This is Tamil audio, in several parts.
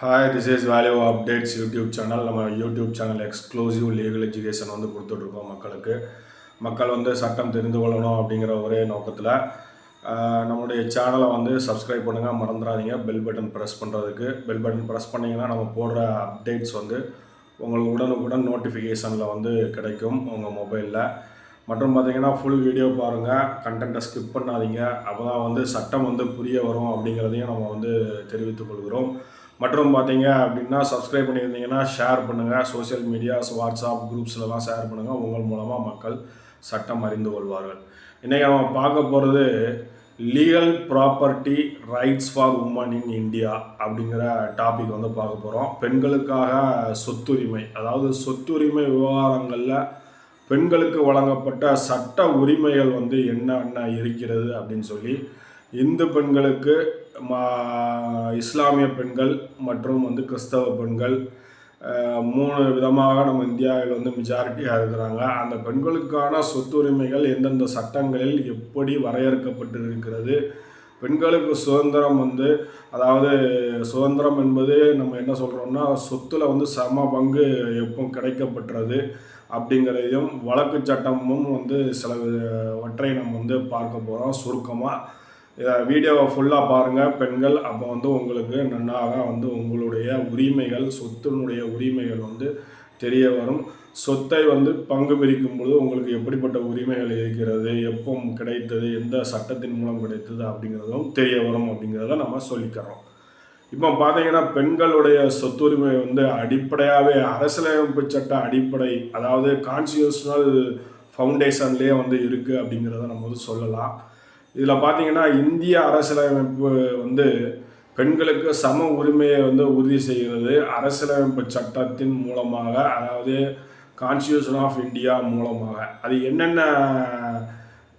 Hi this is value updates YouTube channel நம்ம YouTube channel exclusive legal education வந்து கொடுத்துட்ருக்கோம் மக்களுக்கு. மக்கள் வந்து சட்டம் தெரிந்து கொள்ளணும் அப்படிங்கிற ஒரே நோக்கத்தில் நம்மளுடைய சேனலை வந்து சப்ஸ்கிரைப் பண்ணுங்கள் மறந்துடாதீங்க. பெல் பட்டன் ப்ரெஸ் பண்ணுறதுக்கு பெல் பட்டன் ப்ரெஸ் பண்ணிங்கன்னா நம்ம போடுற அப்டேட்ஸ் வந்து உங்களுக்கு உடனுக்குடன் நோட்டிஃபிகேஷனில் வந்து கிடைக்கும் உங்கள் மொபைலில் மற்றும் பார்த்தீங்கன்னா ஃபுல் வீடியோ பாருங்கள் கண்டென்ட்டை ஸ்கிப் பண்ணாதீங்க. அப்போ தான் வந்து சட்டம் வந்து புரிய வரும் அப்படிங்கிறதையும் நம்ம வந்து தெரிவித்துக் கொள்கிறோம். மற்றும் பார்த்தீங்க அப்படின்னா சப்ஸ்கிரைப் பண்ணியிருந்தீங்கன்னா ஷேர் பண்ணுங்கள் சோஷியல் மீடியாஸ் வாட்ஸ்அப் குரூப்ஸ்லலாம் ஷேர் பண்ணுங்கள் உங்கள் மூலமாக மக்கள் சட்டம் அறிந்து கொள்வார்கள். இன்றைக்கி நம்ம பார்க்க போகிறது legal property rights for women in India அப்படிங்கிற டாபிக் வந்து பார்க்க போகிறோம் பெண்களுக்காக சொத்துரிமை அதாவது சொத்துரிமை விவகாரங்களில் பெண்களுக்கு வழங்கப்பட்ட சட்ட உரிமைகள் வந்து என்னென்ன இருக்கிறது அப்படின்னு சொல்லி இந்து பெண்களுக்கு இஸ்லாமிய பெண்கள் மற்றும் வந்து கிறிஸ்தவ பெண்கள் மூணு விதமாக நம்ம இந்தியாவில் வந்து மெஜாரிட்டியாக இருக்கிறாங்க. அந்த பெண்களுக்கான சொத்துரிமைகள் எந்தெந்த சட்டங்களில் எப்படி வரையறுக்கப்பட்டு இருக்கிறது பெண்களுக்கு சுதந்திரம் வந்து அதாவது சுதந்திரம் என்பது நம்ம என்ன சொல்கிறோம்னா சொத்தில் வந்து சம பங்கு எப்போ கிடைக்கப்பட்டது அப்படிங்கிறதையும் வழக்கு சட்டமும் வந்து சில வற்றை நம்ம வந்து பார்க்க போகிறோம் சுருக்கமாக வீடியோவை ஃபுல்லாக பாருங்கள் பெண்கள் அப்போ வந்து உங்களுக்கு நன்னாக வந்து உங்களுடைய உரிமைகள் சொத்தினுடைய உரிமைகள் வந்து தெரிய வரும். சொத்தை வந்து பங்கு பிரிக்கும் பொழுது உங்களுக்கு எப்படிப்பட்ட உரிமைகள் இருக்கிறது எப்போ கிடைத்தது எந்த சட்டத்தின் மூலம் கிடைத்தது அப்படிங்கிறதும் தெரிய வரும் அப்படிங்கிறத நம்ம சொல்லிக்கிறோம். இப்போ பார்த்தீங்கன்னா பெண்களுடைய சொத்துரிமை வந்து அடிப்படையாகவே அரசியலமைப்பு சட்ட அடிப்படை அதாவது கான்ஸ்டியூஷனல் ஃபவுண்டேஷன்லேயே வந்து இருக்குது அப்படிங்கிறத நம்ம வந்து சொல்லலாம். இதில் பார்த்தீங்கன்னா இந்திய அரசியலமைப்பு வந்து பெண்களுக்கு சம உரிமையை வந்து உறுதி செய்கிறது. அரசியலமைப்பு சட்டத்தின் மூலமாக அதாவது கான்ஸ்டியூஷன் ஆஃப் இந்தியா மூலமாக. அது என்னென்ன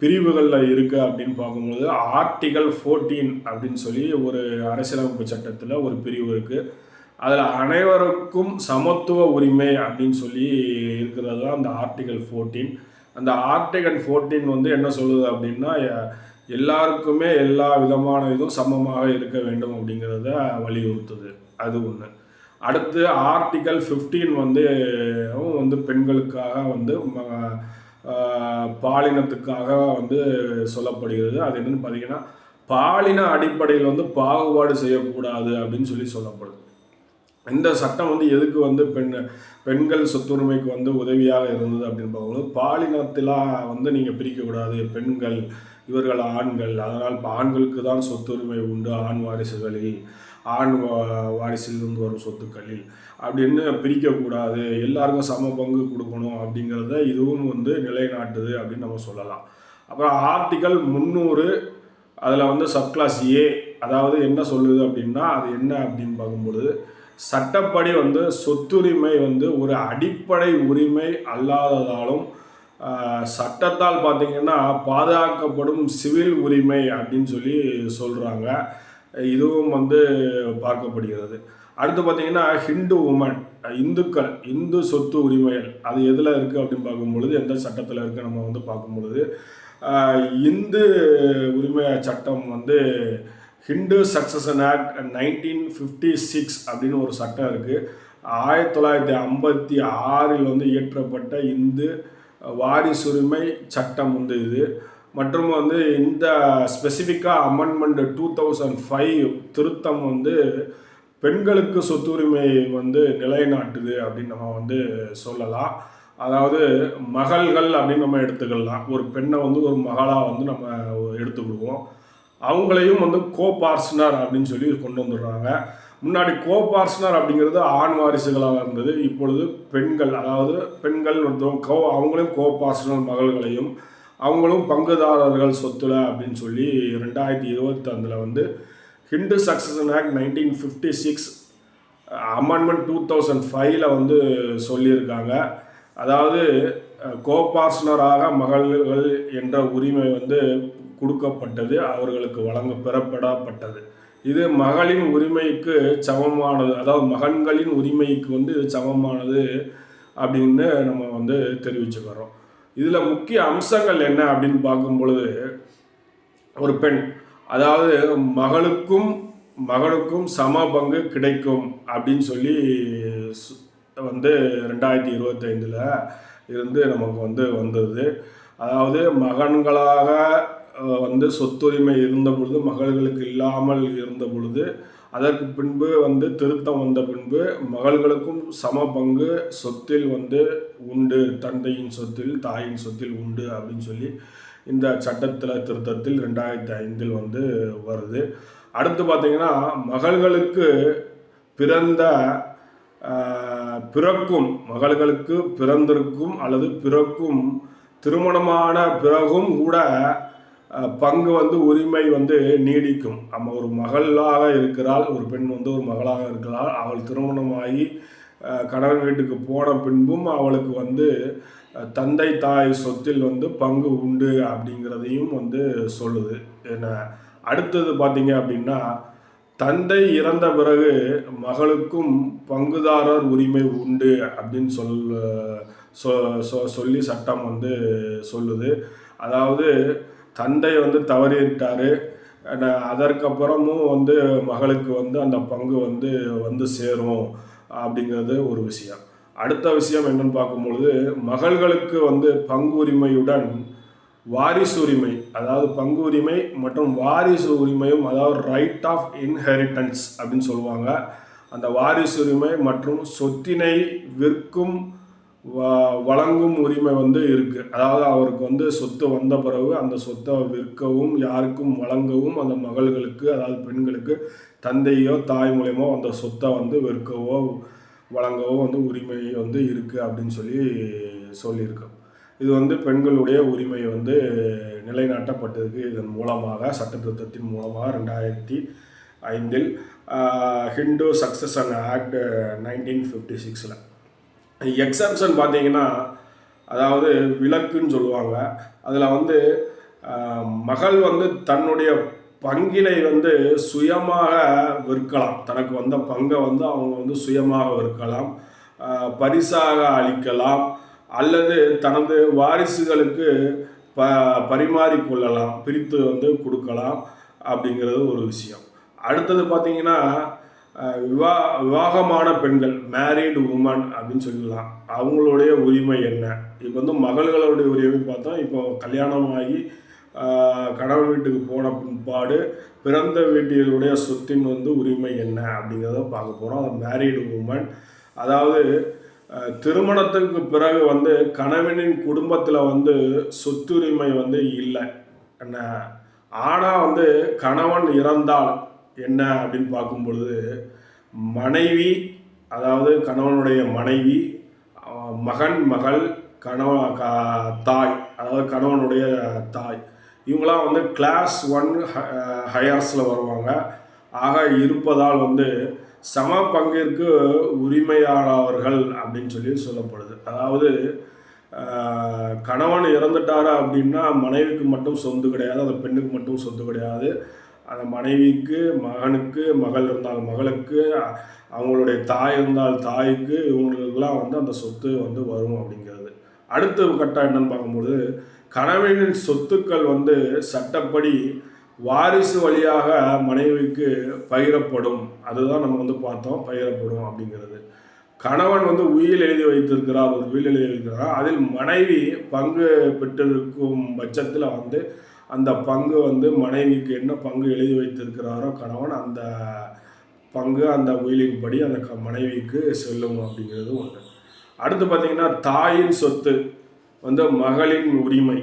பிரிவுகளில் இருக்குது அப்படின்னு பார்க்கும்போது ஆர்டிகல் ஃபோர்டீன் அப்படின்னு சொல்லி ஒரு அரசியலமைப்பு சட்டத்தில் ஒரு பிரிவு இருக்குது அதில் அனைவருக்கும் சமத்துவ உரிமை அப்படின்னு சொல்லி இருக்கிறது தான் அந்த ஆர்டிகல் ஃபோர்டீன் அந்த ஆர்டிகல் ஃபோர்டீன் வந்து என்ன சொல்லுது அப்படின்னா எல்லாருக்குமே எல்லா விதமான இதுவும் சமமாக இருக்க வேண்டும் அப்படிங்கிறத வலியுறுத்துது. அது ஒன்று அடுத்து ஆர்டிகல் 15 வந்து வந்து பெண்களுக்காக வந்து ம- பாலினத்துக்காக வந்து சொல்லப்படுகிறது. அது என்னன்னு பார்த்தீங்கன்னா பாலின அடிப்படையில் வந்து பாகுபாடு செய்யக்கூடாது அப்படின்னு சொல்லி சொல்லப்படுது. இந்த சட்டம் வந்து எதுக்கு வந்து பெண் பெண்கள் சொத்துரிமைக்கு வந்து உதவியாக இருந்தது அப்படின்னு பார்க்கும்போது பாலினத்தில் வந்து நீங்கள் பிரிக்கக்கூடாது பெண்கள் இவர்கள் ஆண்கள். அதனால் இப்போ ஆண்களுக்கு தான் சொத்துரிமை உண்டு ஆண் வாரிசுகளில். ஆண் வாரிசிலிருந்து வரும் சொத்துக்களில். அப்படின்னு பிரிக்கக்கூடாது. எல்லாருக்கும் சம பங்கு கொடுக்கணும் அப்படிங்கிறத இதுவும் வந்து நிலைநாட்டுது அப்படின்னு நம்ம சொல்லலாம். அப்புறம் ஆர்டிகல் முந்நூறு அதில் வந்து சப்கிளாஸ் ஏ. அதாவது என்ன சொல்லுது அப்படின்னா அது என்ன அப்படின்னு பார்க்கும்பொழுது சட்டப்படி வந்து சொத்துரிமை வந்து ஒரு அடிப்படை உரிமை அல்லாததாலும் சட்டத்தால் பார்த்தீங்கன்னா பாதுகாக்கப்படும் சிவில் உரிமை அப்படின்னு சொல்லி சொல்கிறாங்க இதுவும் வந்து பார்க்கப்படுகிறது. அடுத்து பார்த்தீங்கன்னா ஹிந்து உமன் இந்துக்கள் இந்து சொத்து உரிமைகள் அது எதில் இருக்குது அப்படின்னு பார்க்கும்பொழுது எந்த சட்டத்தில் இருக்குது நம்ம வந்து பார்க்கும்பொழுது இந்து உரிமை சட்டம் வந்து Hindu succession act nineteen fifty six அப்படின்னு ஒரு சட்டம் இருக்குது ஆயிரத்தி தொள்ளாயிரத்தி ஐம்பத்தி ஆறில் வந்து இயற்றப்பட்ட இந்து வாரிசுரிமை சட்டம் வந்து இது. மற்றும் வந்து இந்த ஸ்பெசிஃபிக்காக அமெண்ட்மெண்ட் டூ தௌசண்ட் ஃபைவ் திருத்தம் வந்து பெண்களுக்கு சொத்துரிமை வந்து நிலைநாட்டுது அப்படின்னு நம்ம வந்து சொல்லலாம். அதாவது மகள்கள் அப்படின்னு நம்ம எடுத்துக்கலாம். ஒரு பெண்ணை வந்து ஒரு மகளாக வந்து நம்ம எடுத்துக்கிடுவோம். அவங்களையும் வந்து கோ பார்ட்னர் அப்படின்னு சொல்லி கொண்டு வந்துடுறாங்க. முன்னாடி கோபார்ஸ்னர் அப்படிங்கிறது ஆண் வாரிசுகளாக இருந்தது. இப்பொழுது பெண்கள் அதாவது பெண்கள் ஒருத்தவங்க கோ அவங்களையும் கோபார்ஷ்னர் மகள்களையும் அவங்களும் பங்குதாரர்கள் சொத்துல அப்படின்னு சொல்லி ரெண்டாயிரத்தி இருபத்தொன்னில் வந்து Hindu succession act nineteen fifty six amendment two thousand ஃபைவ்ல வந்து சொல்லியிருக்காங்க. அதாவது கோபார்ஸ்னராக மகள்கள் என்ற உரிமை வந்து கொடுக்கப்பட்டது. அவர்களுக்கு வழங்க பெறப்படப்பட்டது. இது மகளின் உரிமைக்கு சமமானது அதாவது மகன்களின் உரிமைக்கு வந்து இது சமமானது அப்படின்னு நம்ம வந்து தெரிவிச்சுக்கிறோம். இதில் முக்கிய அம்சங்கள் என்ன அப்படின்னு பார்க்கும் பொழுது ஒரு பெண் அதாவது மகளுக்கும் மகனுக்கும் சம பங்கு கிடைக்கும் அப்படின்னு சொல்லி சு- வந்து ரெண்டாயிரத்தி இருபத்தைந்தில் இருந்து நமக்கு வந்து வந்தது. அதாவது மகன்களாக வந்து சொத்துரிமை இருந்த பொழுது மகள்களுக்கு இல்லாமல் இருந்த பொழுது அதற்கு பின்பு வந்து திருத்தம் வந்த பின்பு மகள்களுக்கும் சம பங்கு சொத்தில் வந்து உண்டு. தந்தையின் சொத்தில் தாயின் சொத்தில் உண்டு அப்படின்னு சொல்லி இந்த சட்டத்தில் திருத்தத்தில் ரெண்டாயிரத்தி ஐந்தில் வந்து வருது. அடுத்து பார்த்தீங்கன்னா மகள்களுக்கு பிறந்த பிறக்கும் மகள்களுக்கு பிறந்திருக்கும் அல்லது பிறக்கும் திருமணமான பிறகும் கூட பங்கு வந்து உரிமை வந்து நீடிக்கும். நம்ம ஒரு மகளாக இருக்கிறாள் ஒரு பெண் வந்து ஒரு மகளாக இருக்கிறாள் அவள் திருமணமாகி கணவன் வீட்டுக்கு போன பின்பும் அவளுக்கு வந்து தந்தை தாய் சொத்தில் வந்து பங்கு உண்டு அப்படிங்கிறதையும் வந்து சொல்லுது. என்ன அடுத்தது பார்த்தீங்க அப்படின்னா தந்தை இறந்த பிறகு மகளுக்கும் பங்குதாரர் உரிமை உண்டு அப்படின்னு சொல் சொ- சொ- சொல்லி சட்டம் வந்து சொல்லுது. அதாவது தந்தை வந்து தவறிவிட்டார் அதற்கப்புறமும் வந்து மகளுக்கு வந்து அந்த பங்கு வந்து வந்து சேரும் அப்படிங்கிறது ஒரு விஷயம். அடுத்த விஷயம் என்னன்னு பார்க்கும்பொழுது மகள்களுக்கு வந்து பங்கு உரிமையுடன் வாரிசு உரிமை அதாவது பங்கு உரிமை மற்றும் வாரிசு உரிமையும் அதாவது ரைட் ஆஃப் இன்ஹெரிட்டன்ஸ் அப்படின்னு சொல்லுவாங்க. அந்த வாரிசு உரிமை மற்றும் சொத்தினை விற்கும் வழங்கும் உரிமை வந்து இருக்கு. அதாவது அவருக்கு வந்து சொத்து வந்த பிறகு அந்த சொத்தை விற்கவும் யாருக்கும் வழங்கவும் அந்த மகள்களுக்கு அதாவது பெண்களுக்கு தந்தையோ தாய் மூலியமோ அந்த சொத்தை வந்து விற்கவோ வழங்கவோ வந்து உரிமை வந்து இருக்கு அப்படின்னு சொல்லி சொல்லியிருக்கோம். இது வந்து பெண்களுடைய உரிமை வந்து நிலைநாட்டப்பட்டிருக்கு இதன் மூலமாக சட்டத்திருத்தத்தின் மூலமாக ரெண்டாயிரத்தி ஐந்தில் Hindu succession act nineteen fifty சிக்ஸில். எக்ஸம்ஷன் பார்த்தீங்கன்னா அதாவது விலக்குன்னு சொல்லுவாங்க. அதில் வந்து மகள் வந்து தன்னுடைய பங்கினை வந்து சுயமாக விற்கலாம். தனக்கு வந்த பங்கை வந்து அவங்க வந்து சுயமாக விற்கலாம். பரிசாக அளிக்கலாம். அல்லது தனது வாரிசுகளுக்கு ப பரிமாறிக்கொள்ளலாம் பிரித்து வந்து கொடுக்கலாம். அப்படிங்கிறது ஒரு விஷயம். அடுத்தது பார்த்திங்கன்னா விவா விவாகமான பெண்கள் மேரீடு உமன் அப்படின்னு சொல்லலாம் அவங்களுடைய உரிமை என்ன? இப்போ வந்து மகள்களுடைய உரிமை பார்த்தா இப்போ கல்யாணமாகி ஆகி கணவன் வீட்டுக்கு போன பின்பாடு பிறந்த வீட்டிலுடைய சொத்தின் வந்து உரிமை என்ன அப்படிங்கிறத பார்க்க போகிறோம் அது மேரீடு உமன் அதாவது திருமணத்துக்கு பிறகு வந்து கணவனின் குடும்பத்தில் வந்து சொத்துரிமை வந்து இல்லை. என்ன? ஆனால் வந்து கணவன் இறந்தால் என்ன அப்படின்னு பார்க்கும் பொழுது மனைவி அதாவது கணவனுடைய மனைவி மகன் மகள் கணவ க- தாய் அதாவது கணவனுடைய தாய். இவங்களாம் வந்து கிளாஸ் ஒன் ஹையர்ஸில் வருவாங்க. ஆக இருப்பதால் வந்து சம பங்கிற்கு உரிமையாளர்கள் அப்படின்னு சொல்லி சொல்லப்படுது. அதாவது கணவன் இறந்துட்டாரா அப்படின்னா மனைவிக்கு மட்டும் சொந்து கிடையாது அந்த பெண்ணுக்கு மட்டும் சொத்து கிடையாது. அந்த மனைவிக்கு மகனுக்கு மகள் இருந்தால் மகளுக்கு அவங்களுடைய தாய் இருந்தால் தாய்க்கு இவங்களுக்கெல்லாம் வந்து அந்த சொத்து வந்து வரும் அப்படிங்கிறது. அடுத்த கட்டம் என்னன்னு பார்க்கும்போது கணவனின் சொத்துக்கள் வந்து சட்டப்படி வாரிசு வழியாக மனைவிக்கு பகிரப்படும். அதுதான் நம்ம வந்து பார்த்தோம் பகிரப்படும் அப்படிங்கிறது. கணவன் வந்து உயில் எழுதி வைத்திருக்கிறார் ஒரு உயில் எழுதி வைத்திருக்கிறார். அதில் மனைவி பங்கு பெற்றிருக்கும் பட்சத்தில் வந்து அந்த பங்கு வந்து மனைவிக்கு என்ன பங்கு எழுதி வைத்திருக்கிறாரோ கணவன் அந்த பங்கு அந்த உயிலின் படி அந்த க- மனைவிக்கு செல்லும் அப்படிங்கிறது ஒன்று அடுத்து பார்த்தீங்கன்னா தாயின் சொத்து வந்து மகளின் உரிமை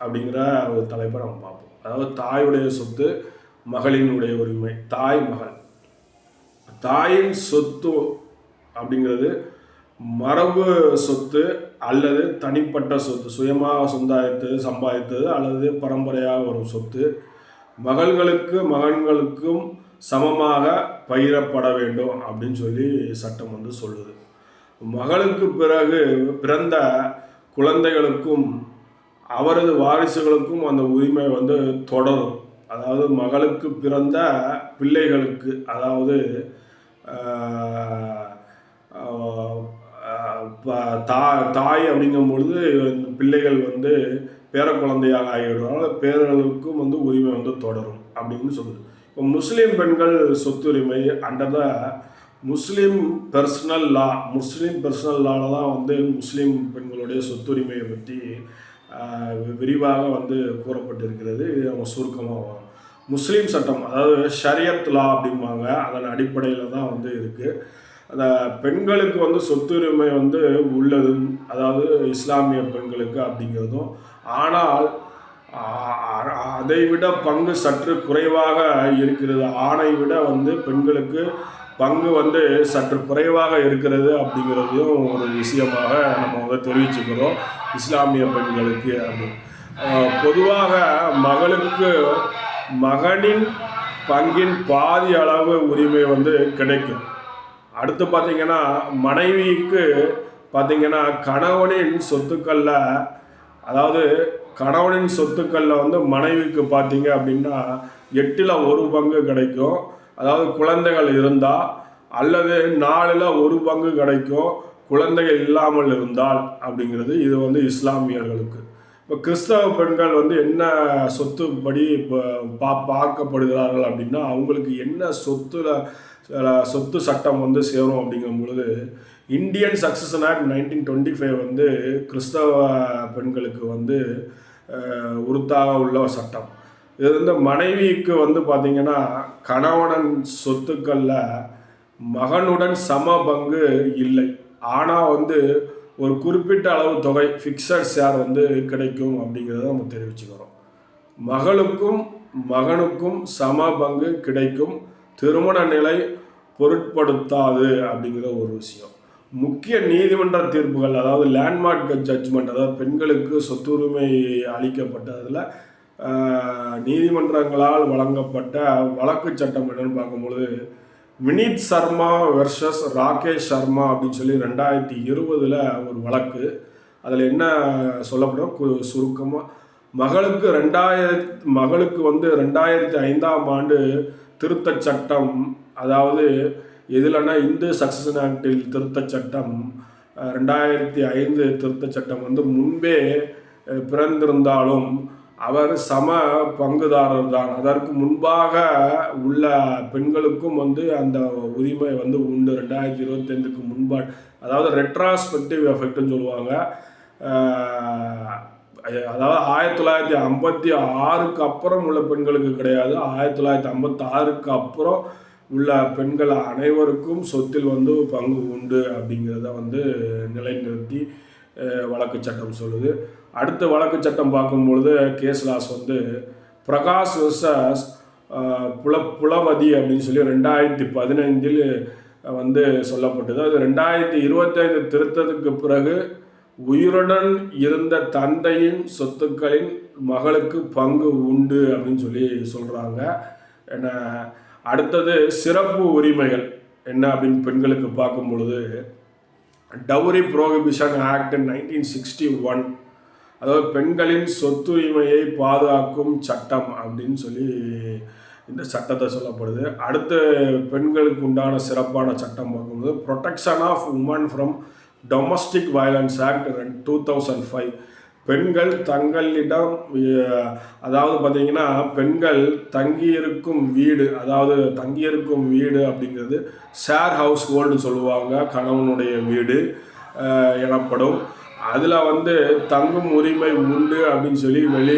அப்படிங்கிற ஒரு தலைப்பை நம்ம பார்ப்போம். அதாவது தாயுடைய சொத்து மகளினுடைய உரிமை தாய் மகள். தாயின் சொத்து அப்படிங்கிறது மரபு சொத்து அல்லது தனிப்பட்ட சொத்து சுயமாக சொந்தாயத்து சம்பாதித்தது அல்லது பரம்பரையாக வரும் சொத்து மகள்களுக்கு மகன்களுக்கும் சமமாக பயிரப்பட வேண்டும் அப்படின்னு சொல்லி சட்டம் வந்து சொல்லுது. மகளுக்கு பிறகு பிறந்த குழந்தைகளுக்கும் அவரது வாரிசுகளுக்கும் அந்த உரிமை வந்து தொடரும். அதாவது மகளுக்கு பிறந்த பிள்ளைகளுக்கு அதாவது தா தாய் அப்படிங்கும் பொழுது இந்த பிள்ளைகள் வந்து பேர குழந்தையாக ஆகிவிடுவாங்க பேரளவுக்கும் வந்து உரிமை வந்து தொடரும் அப்படின்னு சொல்லுது. இப்போ முஸ்லீம் பெண்கள் சொத்துரிமை under the Muslim personal law Muslim personal லாவில் தான் வந்து முஸ்லீம் பெண்களுடைய சொத்துரிமையை பற்றி விரிவாக வந்து கூறப்பட்டிருக்கிறது. இது அவங்க சுருக்கமாக வரும். முஸ்லீம் சட்டம் அதாவது ஷரியத் லா அப்படிம்பாங்க. அதன் அடிப்படையில் தான் வந்து இருக்குது அந்த பெண்களுக்கு வந்து சொத்துரிமை வந்து உள்ளது அதாவது இஸ்லாமிய பெண்களுக்கு அப்படிங்கிறதும். ஆனால் அதை விட பங்கு சற்று குறைவாக இருக்கிறது. ஆணை விட வந்து பெண்களுக்கு பங்கு வந்து சற்று குறைவாக இருக்கிறது அப்படிங்கிறதையும் ஒரு விஷயமாக நம்ம வந்து தெரிவிச்சுக்கிறோம். இஸ்லாமிய பெண்களுக்கு அப்படி. பொதுவாக மகளுக்கு மகனின் பங்கின் பாதி அளவு உரிமை வந்து கிடைக்கும். அடுத்து பார்த்தீங்கன்னா மனைவிக்கு பார்த்தீங்கன்னா கணவனின் சொத்துக்களில் அதாவது கணவனின் சொத்துக்களில் வந்து மனைவிக்கு பார்த்தீங்க அப்படின்னா எட்டில் ஒரு பங்கு கிடைக்கும். அதாவது குழந்தைகள் இருந்தால் அல்லது நாலில் ஒரு பங்கு கிடைக்கும். குழந்தைகள் இல்லாமல் இருந்தால் அப்படிங்கிறது இது வந்து இஸ்லாமியர்களுக்கு. இப்போ கிறிஸ்தவ பெண்கள் வந்து என்ன சொத்துப்படி இப்போ பா பார்க்கப்படுகிறார்கள் அப்படின்னா அவங்களுக்கு என்ன சொத்துல சொத்து சட்டம் வந்து சேரும் அப்படிங்கும் பொழுது Indian succession act nineteen twenty five வந்து கிறிஸ்தவ பெண்களுக்கு வந்து உறுத்தாக உள்ள சட்டம். இது வந்து மனைவிக்கு வந்து பார்த்திங்கன்னா கணவனன் சொத்துக்களில் மகனுடன் சம பங்கு இல்லை. ஆனால் வந்து ஒரு குறிப்பிட்ட அளவு தொகை ஃபிக்ஸட் ஷேர் வந்து கிடைக்கும் அப்படிங்கிறத நம்ம தெரிவிச்சுக்கிறோம். மகளுக்கும் மகனுக்கும் சம பங்கு கிடைக்கும். திருமண நிலை பொருட்படுத்தாது அப்படிங்கிற ஒரு விஷயம். முக்கிய நீதிமன்ற தீர்ப்புகள் அதாவது லேண்ட்மார்க் ஜட்ஜ்மெண்ட் அதாவது பெண்களுக்கு சொத்துரிமை அளிக்கப்பட்டதில் நீதிமன்றங்களால் வழங்கப்பட்ட வழக்கு சட்டம் என்னன்னு பார்க்கும்பொழுது வினீத் சர்மா வெர்சஸ் ராகேஷ் சர்மா அப்படின்னு சொல்லி ரெண்டாயிரத்தி இருபதில் ஒரு வழக்கு. அதில் என்ன சொல்லப்படும்? கு- சுருக்கமாக மகளுக்கு ரெண்டாயிரத் மகளுக்கு வந்து ரெண்டாயிரத்தி ஐந்தாம் ஆண்டு திருத்தச் சட்டம் அதாவது எதுலன்னா இந்து சக்சஷன் ஆக்டில் திருத்தச் சட்டம் ரெண்டாயிரத்தி ஐந்து திருத்தச் சட்டம் வந்து முன்பே பிறந்திருந்தாலும் அவர் சம பங்குதாரர் தான். அதற்கு முன்பாக உள்ள பெண்களுக்கும் வந்து அந்த உரிமை வந்து உண்டு. ரெண்டாயிரத்தி இருபத்தைந்துக்கு முன்பா அதாவது ரெட்ராஸ்பெக்டிவ் எஃபெக்ட்னு சொல்லுவாங்க. அதாவது ஆயிரத்தி தொள்ளாயிரத்தி ஐம்பத்தி ஆறுக்கு அப்புறம் உள்ள பெண்களுக்கு கிடையாது. ஆயிரத்தி தொள்ளாயிரத்தி ஐம்பத்தி ஆறுக்கு அப்புறம் உள்ள பெண்கள் அனைவருக்கும் சொத்தில் வந்து பங்கு உண்டு அப்படிங்கிறத வந்து நிலைநிறுத்தி வழக்கு சட்டம் சொல்லுது. அடுத்த வழக்கு சட்டம் பார்க்கும்பொழுது கேஸ் லாஸ் வந்து பிரகாஷ் விசஸ் புல புலவதி அப்படின்னு சொல்லி ரெண்டாயிரத்தி பதினைந்தில் வந்து சொல்லப்பட்டது. அது ரெண்டாயிரத்தி இருபத்தைந்து திருத்தத்துக்கு பிறகு உயிருடன் இருந்த தந்தையின் சொத்துக்களின் மகளுக்கு பங்கு உண்டு அப்படின்னு சொல்லி சொல்கிறாங்க என்ன அடுத்தது சிறப்பு உரிமைகள். என்ன அப்படின்னு பெண்களுக்கு பார்க்கும் பொழுது dowry prohibition act nineteen sixty one அதாவது பெண்களின் சொத்துரிமையை பாதுகாக்கும் சட்டம் அப்படின்னு சொல்லி இந்த சட்டத்தை சொல்லப்படுது. அடுத்து பெண்களுக்கு உண்டான சிறப்பான சட்டம் பார்க்கும்போது protection of women from domestic violence act two thousand five பெண்கள் தங்களிடம் அதாவது பார்த்தீங்கன்னா பெண்கள் தங்கியிருக்கும் வீடு அதாவது தங்கியிருக்கும் வீடு அப்படிங்கிறது ஷேர் ஹவுஸ் ஹோல்டுன்னு சொல்லுவாங்க கணவனுடைய வீடு எனப்படும். அதில் வந்து தங்கும் உரிமை உண்டு அப்படின்னு சொல்லி வெளி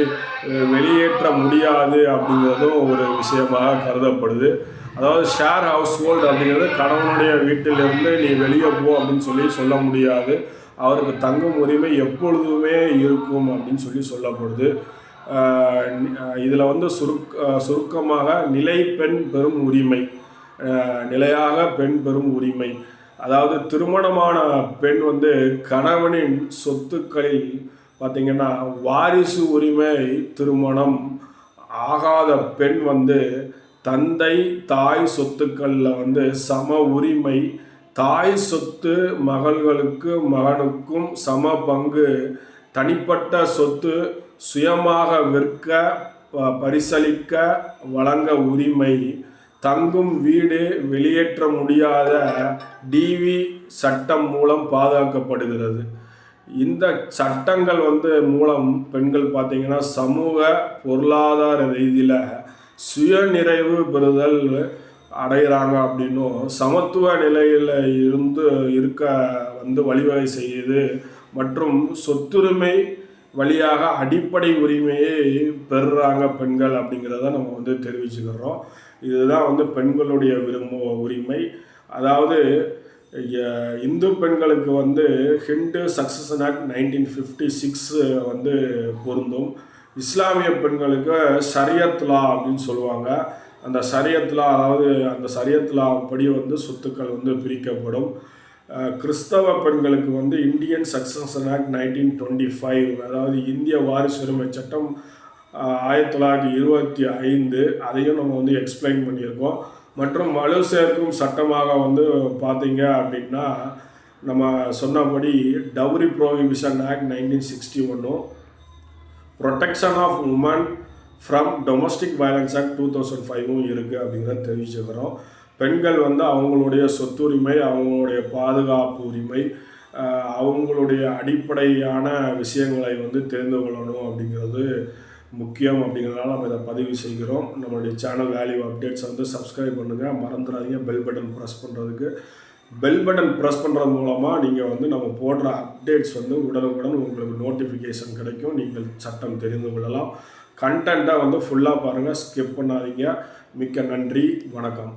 வெளியேற்ற முடியாது அப்படிங்கிறதும் ஒரு விஷயமாக கருதப்படுது. அதாவது ஷேர் ஹவுஸ் ஹோல்டு அப்படிங்கிறது கணவனுடைய வீட்டிலிருந்து நீ வெளியே போ அப்படின்னு சொல்லி சொல்ல முடியாது. அவருக்கு தங்கும் உரிமை எப்பொழுதுமே இருக்கும் அப்படின்னு சொல்லி சொல்லப்படுது. இதில் வந்து சுருக் சுருக்கமாக நிலை பெண் பெறும் உரிமை. நிலையாக பெண் பெறும் உரிமை. அதாவது திருமணமான பெண் வந்து கணவனின் சொத்துக்களில் பார்த்திங்கன்னா வாரிசு உரிமை திருமணம் ஆகாத பெண் வந்து தந்தை தாய் சொத்துக்களில் வந்து சம உரிமை தாய் சொத்து மகள்களுக்கு மகனுக்கும் சம பங்கு. தனிப்பட்ட சொத்து சுயமாக விற்க ப- பரிசளிக்க வழங்க உரிமை. தங்கும் வீடு வெளியேற்ற முடியாத டிவி சட்டம் மூலம் பாதுகாக்கப்படுகிறது. இந்த சட்டங்கள் வந்து மூலம் பெண்கள் பார்த்தீங்கன்னா சமூக பொருளாதார ரீதியில் சுயநிறைவு பெறுதல் அடைகிறாங்க அப்படின்னும் சமத்துவ நிலையில் இருந்து இருக்க வந்து வழிவகை செய்யுது மற்றும் சொத்துரிமை வழியாக அடிப்படை உரிமையை பெறுறாங்க பெண்கள் அப்படிங்கிறத நம்ம வந்து தெரிவிச்சுக்கிறோம். இதுதான் வந்து பெண்களுடைய விரும்ப உரிமை. அதாவது இந்து பெண்களுக்கு வந்து Hindu succession act nineteen fifty six வந்து பொருந்தும். இஸ்லாமிய பெண்களுக்கு சரியத்லா அப்படின்னு சொல்லுவாங்க. அந்த சரியத்தில் அதாவது அந்த ஷரியத் படி வந்து சொத்துக்கள் வந்து பிரிக்கப்படும். கிறிஸ்தவ பெண்களுக்கு வந்து Indian succession act nineteen twenty five அதாவது இந்திய வாரிசுரிமை சட்டம் ஆயிரத்தி தொள்ளாயிரத்தி இருபத்தி ஐந்து அதையும் நம்ம வந்து எக்ஸ்பிளைன் பண்ணியிருக்கோம். மற்றும் வலு சேர்க்கும் சட்டமாக வந்து பார்த்தீங்க அப்படின்னா நம்ம சொன்னபடி dowry prohibition act nineteen sixty ஒன்றும் protection of women from domestic violence act two thousand ஃபைவும் இருக்குது அப்படிங்கிறத தெரிவிச்சுக்கிறோம். பெண்கள் வந்து அவங்களுடைய சொத்துரிமை அவங்களுடைய பாதுகாப்பு உரிமை அவங்களுடைய அடிப்படையான விஷயங்களை வந்து தெரிந்து கொள்ளணும் அப்படிங்கிறது முக்கியம் அப்படிங்கிறதுனால நம்ம இதை பதிவு செய்கிறோம். நம்மளுடைய சேனல் வேல்யூ அப்டேட்ஸ் வந்து சப்ஸ்கிரைப் பண்ணுங்கள் மறந்துடாதீங்க. பெல் பட்டன் ப்ரெஸ் பண்ணுறதுக்கு பெல் பட்டன் ப்ரெஸ் பண்ணுறது மூலமாக நீங்கள் வந்து நம்ம போடுற அப்டேட்ஸ் வந்து உடனுக்குடன் உங்களுக்கு நோட்டிஃபிகேஷன் கிடைக்கும். நீங்கள் சட்டம் தெரிந்து கொள்ளலாம். கண்டென்ட்டை வந்து ஃபுல்லாக பாருங்கள் ஸ்கிப் பண்ணாதீங்க. மிக்க நன்றி. வணக்கம்.